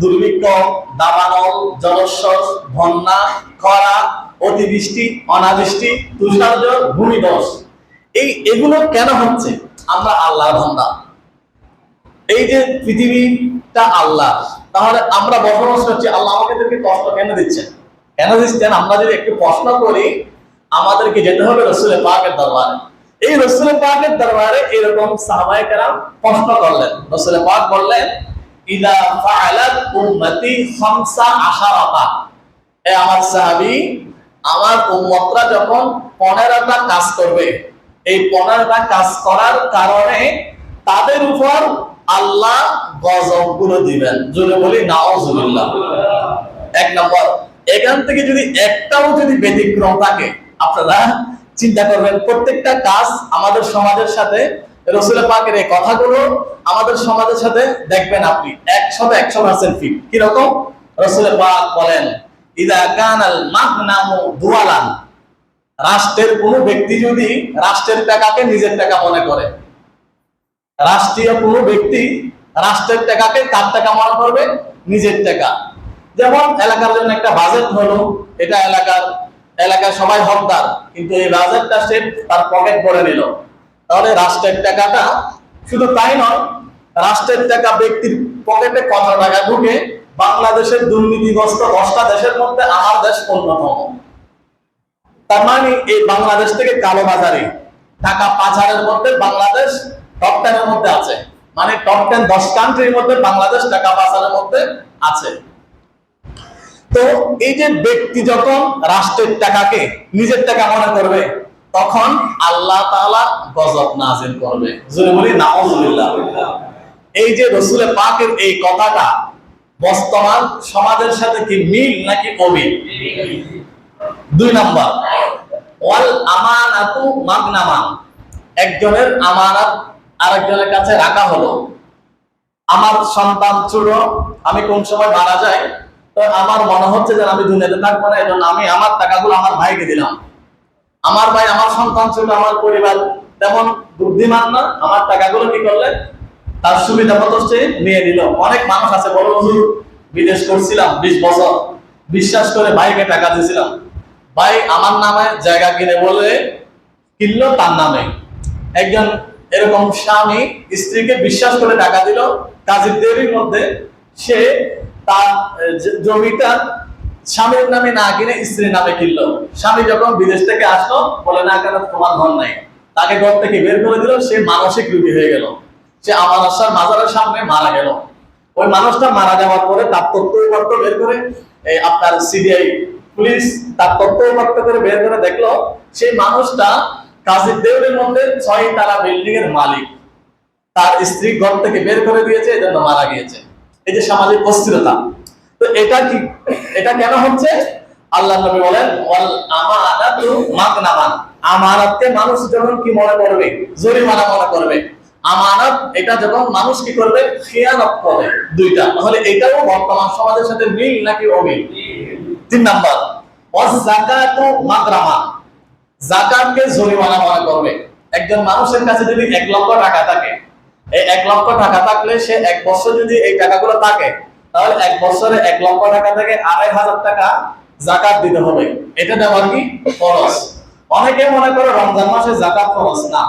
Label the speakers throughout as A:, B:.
A: দুর্ভিক্ষ, দাবানল তাহলে আমরা বসবাস করছি, আল্লাহ আমাদেরকে কষ্ট কেন দিচ্ছেন? কেন দিচ্ছেন? আমরা যদি একটু প্রশ্ন করি, আমাদেরকে যেতে হবে রসুলের পাকের দরবারে। এই রসুলের পাকের দরবারে এরকম সাহাবায়ে কেরাম প্রশ্ন করলেন। রসুলের পাক বললেন ইদা ফাআলাত উম্মতি খামসা আশারাতা। এ আমার সাহাবী, আমার উম্মতরা যখন পনেরোটা কাজ করবে, এই পনেরোটা কাজ করার কারণে তাদের উপর আল্লাহ গজবগুলো দিবেন। জোরে বলি, নাউজুবিল্লাহ। এক নম্বর, এখান থেকে যদি একটাও যদি ব্যতিক্রম থাকে, আপনারা চিন্তা করবেন, প্রত্যেকটা কাজ আমাদের সমাজের সাথে রসুল পাকের এই কথাগুলো আমাদের সমাজের সাথে দেখবেন আপনি। একশো একশো পার্সেন্ট ফিট কীরকম? রসুল পাক বলেন, ইদা কানাল মাগনামু দুয়ালান। রাষ্ট্রের কোন ব্যক্তি যদি রাষ্ট্রের টাকাকে নিজের টাকা মনে করে, রাষ্ট্রীয় কোনো ব্যক্তি রাষ্ট্রের টাকাকে কার টাকা মনে করবে, নিজের টাকা। যেমন এলাকার জন্য একটা বাজেট হলো, এটা এলাকার এলাকার সবাই হকদার, কিন্তু এই বাজেটটা সে তার পকেট করে নিল। তাহলে রাষ্ট্রের টাকাটা শুধু তাই নয়, রাষ্ট্রের টাকা ব্যক্তির পকেটে কত টাকা ঢুকে বাংলাদেশের দুর্নীতিগ্রস্ত দশটা দেশের মধ্যে আমার দেশ অন্যতম। তার মানে এই বাংলাদেশ থেকে কালোবাজারি টাকা পাচারের মধ্যে বাংলাদেশ টপ টেনের মধ্যে আছে। মানে টপ টেন দশ কান্ট্রির মধ্যে বাংলাদেশ টাকা পাচারের মধ্যে আছে। তো এই যে ব্যক্তি যখন রাষ্ট্রের টাকাকে নিজের টাকা মনে করবে তখন আল্লাহ তাআলা গজব নাজিল করবে। জোরে বলি, নাউজুবিল্লাহ। এই যে রসুলের পাকের এই কথাটা, বর্তমান সমাজের সাথে কি মিল নাকি অমিল? দুই নাম্বার, ওয়াল আমানাতু মাগনামান। একজনের আমানত আরেকজনের কাছে রাখা হলো। আমার সন্তান ছোট, আমি কোন সময় মারা যাই, তো আমার মনে হচ্ছে যে আমি দুনিয়াতে থাকব না, এজন্য আমি আমার টাকাগুলো আমার ভাইকে দিলাম। আমার ভাই, আমার সন্তান ছোট আমার পরিবার তেমন বুদ্ধিমান না। আমার টাকাগুলো কি করলে? তার সুবিধা মতো সে নিয়ে নিল। অনেক মানুষ আছে, বড় বন্ধু বিদেশ করছিলাম বিশ বছর। বিশ্বাস করে ভাইকে টাকা দিয়েছিলাম। ভাই আমার নামে জায়গা কিনে বলে কিনলো তার নামে। একজন এরকম স্বামী স্ত্রীকে বিশ্বাস করে টাকা দিল। কাজের দেরির মধ্যে সে তার জমিটা স্বামীর নামে না কিনে স্ত্রীর নামে কিনলো। স্বামী যখন বিদেশ থেকে আসলো, বলে, না, কেন, তোমার ঘর নাই। তাকে ঘর থেকে বের করে দিল, সে মানসিক রোগী হয়ে গেল। সে আমার মাজারের সামনে মারা গেল। ওই মানুষটা মারা যাওয়ার পরে তার তথ্যপত্র বের করে, এই আপনার সিবিআই পুলিশ তার তথ্যপত্র করে বের করে দেখল, সেই মানুষটা কাজীর দেউরের মধ্যে ছয় তারা বিল্ডিং এর মালিক। তার স্ত্রী ঘর থেকে বের করে দিয়েছে, এজন্য মারা গিয়েছে। এই যে সামাজিক অস্থিরতা। তো এটা কি এটা কেন হচ্ছে? আল্লাহ নবী বলেন, ওয়াল আমানাতু মাগনামান। আমানতকে মানুষ যখন কি মনে করবে? জরিমানা মনে করবে। আমানত এটা যখন মানুষ কি করবে? খেয়ানত করে দুইটা। তাহলে এটাও বর্তমান সমাজের সাথে মিল নাকি অমিল? তিন নাম্বার ওয়াজ যাকাতু মাগরামা জাকাতকে জরিমানা মনে করবে। একজন মানুষের কাছে যদি এক লক্ষ টাকা থাকে, এই এক লক্ষ টাকা থাকলে সে এক বছর যদি এই টাকাগুলো থাকে তাহলে এক বছরে এক লক্ষ টাকা থেকে আড়াই হাজার টাকা জাকাত দিতে হবে। এটা দেওয়ার কি খরচ? অনেকে মনে করে রমজান মাসে জাকাত খরচ না।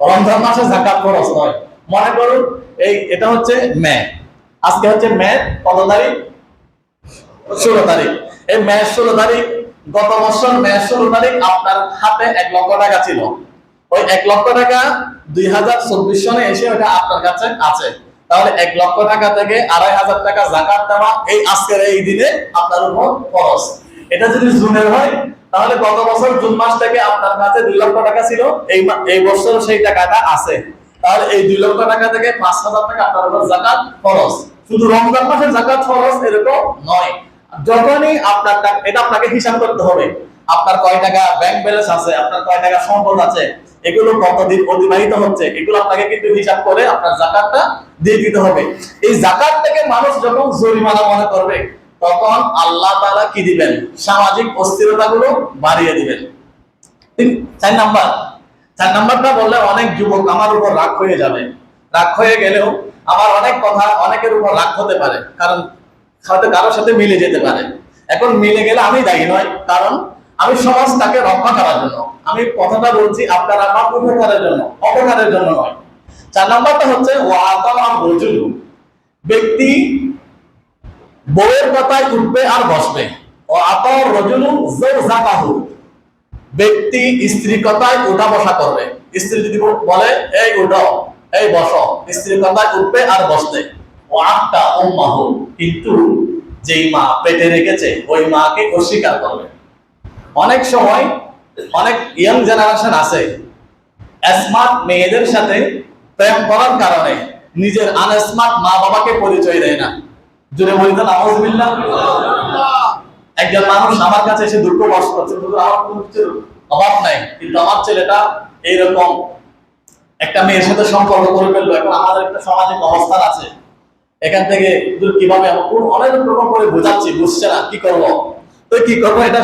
A: রমজান মাসে জাকাত খরচ নয়। মনে করুন, এই এটা হচ্ছে মে। আজকে হচ্ছে মে, কত তারিখ? ষোলো তারিখ। এই মে ষোলো তারিখ, গত বছর মে ষোলো তারিখ আপনার হাতে এক লক্ষ টাকা ছিল। ওই এক লক্ষ টাকা দুই হাজার চব্বিশ সনে এসে ওটা আপনার কাছে আছে। তাহলে এক লক্ষ টাকা থেকে আড়াই হাজার টাকা জাকাত দেওয়া এই আজকের এই দিনে আপনার উপর খরচ এটা যদি জুনের হয়, তাহলে গত বছর জুন মাস থেকে আপনার কাছে দুই লক্ষ টাকা ছিল, এই এই বছর সেই টাকাটা আছে। তাহলে এই দুই লক্ষ টাকা থেকে পাঁচ হাজার টাকা আপনার উপর জাকাত খরচ শুধু রমজান মাসের জাকাত খরচ এরকম নয়। যখনই আপনার এটা আপনাকে হিসাব করতে হবে। আপনার কয় টাকা ব্যাংক ব্যালেন্স আছে, আপনার কয় টাকা সম্পদ আছে, এগুলো কতদিন অতিবাহিত হচ্ছে, এগুলো আপনাকে কিন্তু হিসাব করে আপনার জাকাতটা দিয়ে দিতে হবে। এই জাকাত থেকে মানুষ যখন জরিমানা মনে করবে, তখন আল্লাহ তাআলা কি দিবেন? সামাজিক অস্থিরতাগুলো বাড়িয়ে দিবেন। চার নাম্বার। চার নাম্বারটা বললে অনেক যুবক আমার উপর রাগ হয়ে যাবে। রাগ হয়ে গেলেও আমার অনেক কথা অনেকের উপর রাগ হতে পারে, কারণ হয়তো কারোর সাথে মিলে যেতে পারে। এখন মিলে গেলে আমি দায়ী নয় কারণ আমি সমাজটাকে রক্ষা করার জন্য, আমি কথাটা বলছি আপনারা আমার উপকারের জন্য, অপকারের জন্য নয়। চার নম্বরটা হচ্ছে ব্যক্তি বউয়ের কথায় উঠবে আর বসবে। ও আতর রজুলু জাকাহু ব্যক্তি স্ত্রী কথায় উঠা বসা করবে। স্ত্রী যদি বলে, এই উঠো, এই বসো। স্ত্রী কথায় উঠবে আর বসবে। ও আটটা ও মাহ কিন্তু যেই মা পেটে রেখেছে, ওই মাকে অস্বীকার করবে। অনেক সময় অনেক ইয়াং জেনারেশন আছে স্মার্ট মেয়েদের সাথে প্রেম করার কারণে নিজের আনস্মার্ট মা বাবাকে পরিচয় দেয় না। জুড়ে বলি তো একজন মানুষ আমার কাছে এসে দুঃখ কষ্ট করছে আমার কোনো কিছুর অভাব নাই, কিন্তু আমার ছেলেটা এইরকম একটা মেয়ের সাথে সম্পর্ক করে ফেলল, এখন আমাদের একটা সামাজিক অবস্থান আছে। এখান থেকে কীভাবে অনেক রকম করে বোঝাচ্ছি, বুঝছে না, কি করব? তো কি করব, এটা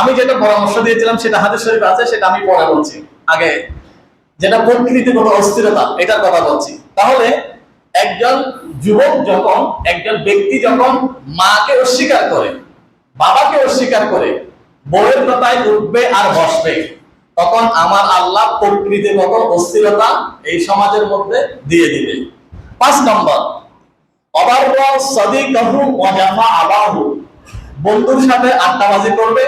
A: আমি যেটা পরামর্শ দিয়েছিলাম, সেটা হাতের শরীফ আছে, সেটা আমি পরে বলছি। আগে যেটা প্রকৃতিগত অস্থিরতা, এটার কথা বলছি। তাহলে একজন যুবক যখন, একজন ব্যক্তি যখন মাকে অস্বীকার করে, বাবাকে অস্বীকার করে, বউয়ের কথায় উঠবে আর বসবে, তখন আমার আল্লাহ প্রকৃতিগত অস্থিরতা এই সমাজের মধ্যে দিয়ে দিবে। পাঁচ নম্বর অবার সদিকাহু ওয়াজাফা আবাহু। বন্ধুর সাথে আড্ডাবাজি করবে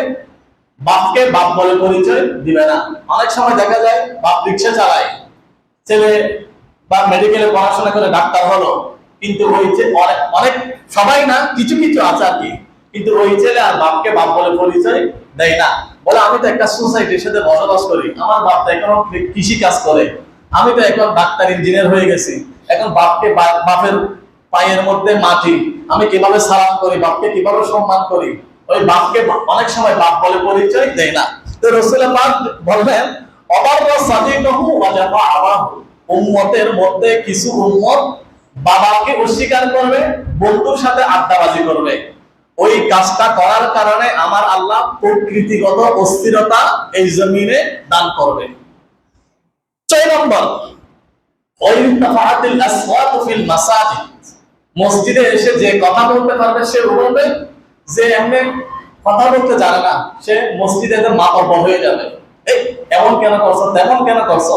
A: বাপকে বাপ বলে পরিচয় দিবে না। অনেক সময় দেখা যায় বাপ রিক্সা চালায়। ছেলে বা মেডিকেলে পড়াশোনা করে ডাক্তার হলো। কিন্তু যে অনেক অনেক সবাই না, কিছু কিছু আছে আর কি। কিন্তু ওই ছেলে আর বাপকে বাপ বলে পরিচয় দেয় না। বলে, আমি তো একটা সোসাইটির সাথে বসবাস করি। আমার বাপ তো এখন কৃষি কাজ করে। আমি তো এখন ডাক্তার ইঞ্জিনিয়ার হয়ে গেছি। এখন বাপকে বাপের পায়ের মধ্যে মাটি। আমি কীভাবে সালাম করি? বাপকে কীভাবে সম্মান করি? ওই বাপকে অনেক সময় বাপ বলে পরিচয় দেয় না। তো রসুল পাক বললেন অবার সাদিকাহু ওয়াজাফা আবাহু। উম্মতের মধ্যে কিছু উম্মত বাবাকে অস্বীকার করবে, বন্ধুর সাথে আড্ডাবাজি করবে। ওই কাজটা করার কারণে আমার আল্লাহ প্রকৃতিগত অস্থিরতা এই জমিনে দান করবে। ছয় নম্বর মসজিদে এসে যে কথা বলতে পারবে, সে বলবে যে এমনি কথা বলতে জানে না, সে মসজিদে এসে মাতব্বর হয়ে যাবে। এই, এমন কেন করছ, তেমন কেন করছ?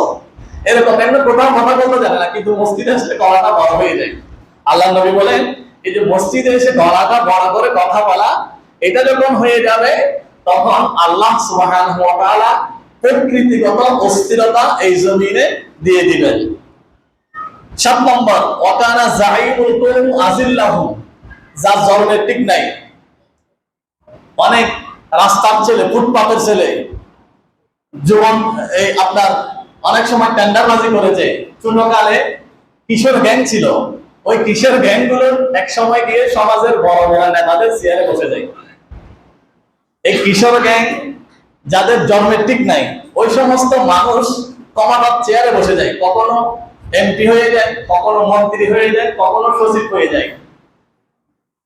A: এরকম এমনি কোথাও কথা বলতে জানে না, কিন্তু মসজিদে আসলে গলাটা বড় হয়ে যায়। আল্লাহ নবী বলেন, এই যে মসজিদে এসে গলাটা বড় করে কথা বলা, এটা যখন হয়ে যাবে, তখন আল্লাহ তাআলা প্রকৃতিগত অস্থিরতা এই জমিনে দিয়ে দিবেন। সাত নম্বর জাইমুল কওম আজিল্লাহু, যার জন্মের ঠিক নাই। অনেক রাস্তার ছেলে, ফুটপাতের ছেলে। জীবন, এই আপনার অনেক সময় টেন্ডারবাজি করেছে। শূন্যকালে কিশোর গ্যাং ছিল। ওই কিশোর গ্যাংগুলোর এক সময় গিয়ে সমাজের বড় বড় নেতাদের চেয়ারে বসে যায়। এই কিশোর গ্যাং যাদের জন্মের ঠিক নাই, ওই সমস্ত মানুষ কমাটার চেয়ারে বসে যায়। কখনো এমপি হয়ে যায়, কখনো মন্ত্রী হয়ে যায়, কখনো সচিব হয়ে যায়।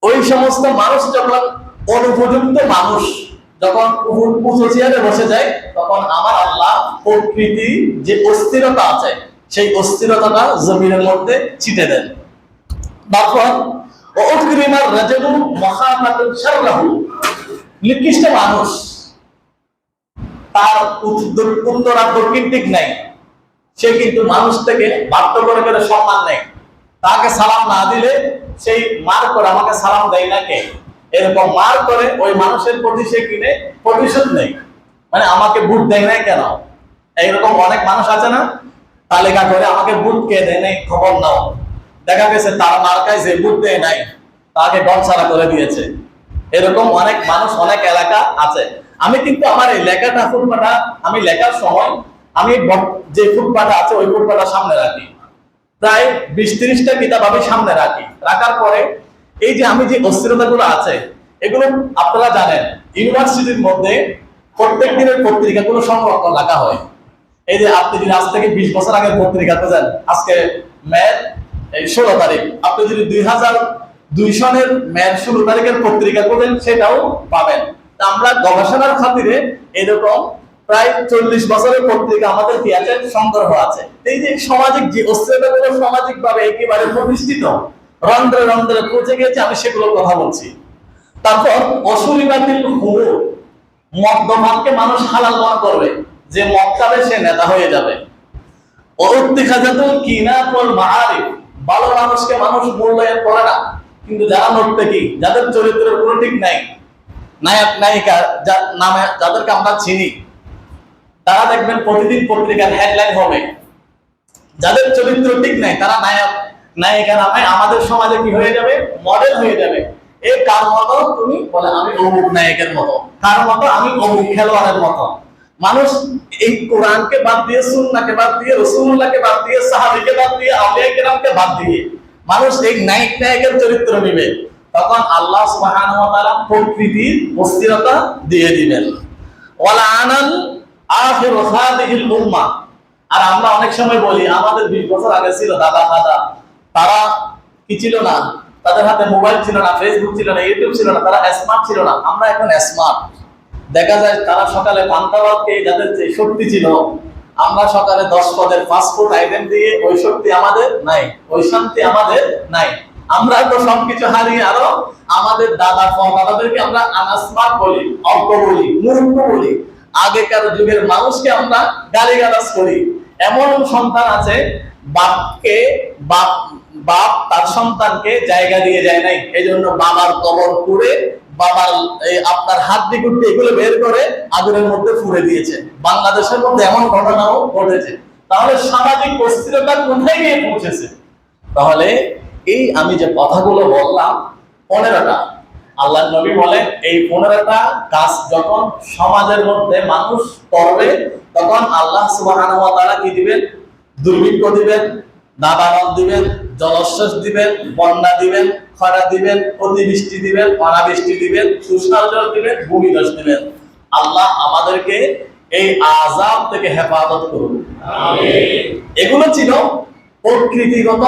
A: ওই সমস্ত মানুষ যখন অনুপযুক্ত মানুষ যখন উঁচু- চেয়ারে বসে যায়, তখন আমার আল্লাহ প্রকৃতি যে অস্থিরতা আছে, সেই অস্থিরতাটা জমিনের মধ্যে ছিটে দেন। মানুষ, তার সে কিন্তু করে সম্মান তাকে সালাম না দিলে সেই মার করে আমাকে সালাম দেয় না কে? এরকম মার করে ওই মানুষের প্রতি সে কিনে প্রতিশোধ নেই। মানে আমাকে বুট দেয় নাই কেন? এইরকম অনেক মানুষ আছে না? তালিকা করে আমাকে বুট কে দেয় নাই? খবর নাও। দেখা গেছে তার মার কাছে বুট দেয় নাই। তাকে ছাড়া করে দিয়েছে। এরকম অনেক মানুষ, অনেক এলাকা আছে। আমি কিন্তু আমার এই লেখাটা, ফুটপাটা, আমি লেখার সময় আমি যে ফুটপাটা আছে, ওই ফুটপাটা সামনে রাখি। প্রায় বিশ ত্রিশটা কিতাব আমি সামনে রাখি। রাখার পরে এই যে আমি যে অস্থিরতাগুলো আছে, এগুলো আপনারা জানেন, ইউনিভার্সিটির মধ্যে প্রত্যেক দিনের পত্রিকাগুলো সংরক্ষণ রাখা হয়। এই যে আপনি যদি আজ থেকে বিশ বছর আগের পত্রিকা খুঁজেন, আজকে ম্যাথ ষোলো তারিখ, আপনি যদি দুই হাজার দুই সনের ম্যাথ ষোলো তারিখের পত্রিকা খুঁজেন, সেটাও পাবেন। আমরা গবেষণার খাতিরে এরকম প্রায় চল্লিশ বছরের পত্রিকা আমাদের কি আছে? সংগ্রহ আছে। এই যে সামাজিক যে অস্থিরতাগুলো সামাজিক ভাবে একেবারে প্রতিষ্ঠিত রন্ধ্রে রন্ধ্রে পচে গেছে আমি সেগুলো কথা বলছি। তারপর অসুরিবাতিল হুবুর মদ্যপানকে মানুষ হালাল মনে করবে, যে মদ খাবে সে নেতা হয়ে যাবে। অরুত্তিখাজাতুল কিনাতুল মাআরিফ, ভালো মানুষকে মানুষ মূল্যায়ন করে না। কিন্তু যারা নর্তকী যাদের চরিত্রের কোনো ঠিক নাই, নায়ক, নায়িকা যার নামে, যাদেরকে আমরা চিনি, তারা দেখবেন প্রতিদিন পত্রিকার হেডলাইন হবে। যাদের চরিত্র ঠিক নাই, তারা নায়ক নায়িকা নামে আমাদের সমাজে কি হয়ে যাবে? মডেল হয়ে যাবে। এ কার মতো? তুমি বলে, আমি অমুক নায়কের মতো। কার মতো? আমি অমুক খেলোয়াড়ের মতো। মানুষ এই কোরআনকে বাদ দিয়ে, সুন্নাহকে বাদ দিয়ে রসুল্লাহকে বাদ দিয়ে, সাহাবিকে বাদ দিয়ে, আউলিয়া কেরামকে বাদ দিয়ে মানুষ এই নায়ক নায়কের চরিত্র নিবে। তখন আল্লাহ সুবহানাহু ওয়া তাআলা প্রকৃতির অস্থিরতা দিয়ে দিবেন। ওয়ালা আনাল আখির হাদিহিল উম্মাহ আর আমরা অনেক সময় বলি, আমাদের বিশ বছর আগে ছিল দাদা দাদা তারা কি ছিল না? তাদের হাতে মোবাইল ছিল না ফেসবুক ছিল না ইউটিউব ছিল না, তারা স্মার্ট ছিল না। আমরা এখন স্মার্ট দেখা যায় তারা সকালে পান্তা ভাত খেয়ে যাদের যে শক্তি ছিল, আমরা সকালে দশ পদের ফাস্টফুড আইটেম দিয়ে ওই শক্তি আমাদের নাই, ওই শান্তি আমাদের নাই। আমরা তো সবকিছু হারিয়ে আরও আমাদের দাদা, দাদাদেরকে আমরা আনাস্মার্ট বলি অজ্ঞ বলি, মূর্খ বলি। আগেকার যুগের মানুষকে আমরা গালিগালাজ করি। এমন সন্তান আছে, বাপকে বাপ বাপ তার সন্তানকে জায়গা দিয়ে যায় নাই। এই জন্য বাবার কবর করে বাবার আপনার হাত দিকুট্টি এগুলো বের করে আগুনের মধ্যে ফুড়ে দিয়েছে। বাংলাদেশের মধ্যে এমন ঘটনাও ঘটেছে। তাহলে সামাজিক অস্থিরতা কোথায় গিয়ে পৌঁছেছে? তাহলে এই আমি যে কথাগুলো বললাম, পনেরোটা। আল্লাহ নবী বলেন, এই পনেরোটা কাজ যখন সমাজের মধ্যে মানুষ করবে তখন আল্লাহ তাআলা কি দিবেন? দুর্ভিক্ষ দিবেন দাবানল দিবেন জলস্বাস দিবেন বন্যা দিবেন খরা দিবেন অতিবৃষ্টি দিবেন অনাবৃষ্টি দিবেন তুষার জল দিবেন ভূমিধস দিবেন। আল্লাহ আমাদেরকে এই আজাব থেকে হেফাজত করুন। এগুলো ছিল প্রকৃতিগত